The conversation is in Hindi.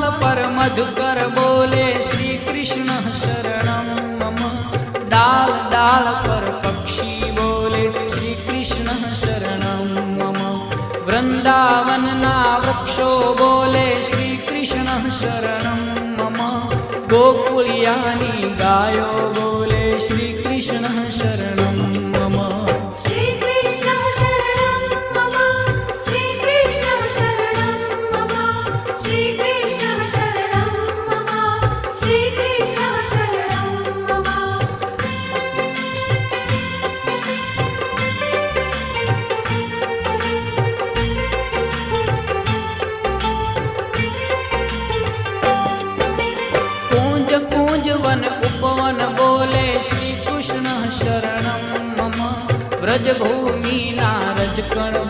पर मधुकर बोले श्री कृष्ण शरणम मम। डाल डाल पर पक्षी बोले श्री कृष्ण शरणम मम। वृंदावन ना वृक्षो बोले श्री कृष्ण शरणम मम गोकुलियानी गायो કૃષ્ણ શરણમ મમ. વ્રજભૂમિ ના રજકણ